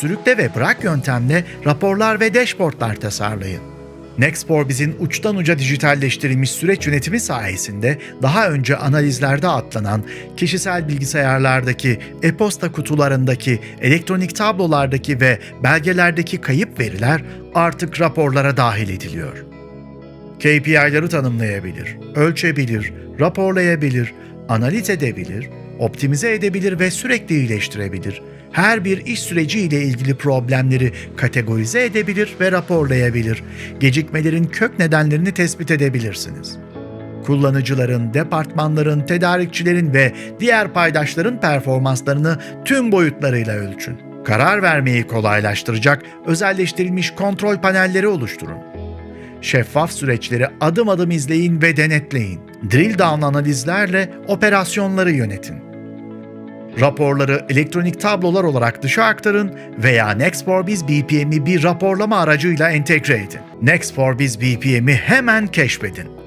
Sürükle ve bırak yöntemle raporlar ve dashboardlar tasarlayın. Nextporbiz'in uçtan uca dijitalleştirilmiş süreç yönetimi sayesinde daha önce analizlerde atlanan kişisel bilgisayarlardaki, e-posta kutularındaki, elektronik tablolardaki ve belgelerdeki kayıp veriler artık raporlara dahil ediliyor. KPI'ları tanımlayabilir, ölçebilir, raporlayabilir, analiz edebilir, optimize edebilir ve sürekli iyileştirebilir. Her bir iş süreci ile ilgili problemleri kategorize edebilir ve raporlayabilir. Gecikmelerin kök nedenlerini tespit edebilirsiniz. Kullanıcıların, departmanların, tedarikçilerin ve diğer paydaşların performanslarını tüm boyutlarıyla ölçün. Karar vermeyi kolaylaştıracak özelleştirilmiş kontrol panelleri oluşturun. Şeffaf süreçleri adım adım izleyin ve denetleyin. Drill down analizlerle operasyonları yönetin. Raporları elektronik tablolar olarak dışa aktarın veya Next4Biz BPM'i bir raporlama aracıyla entegre edin. Next4Biz BPM'i hemen keşfedin.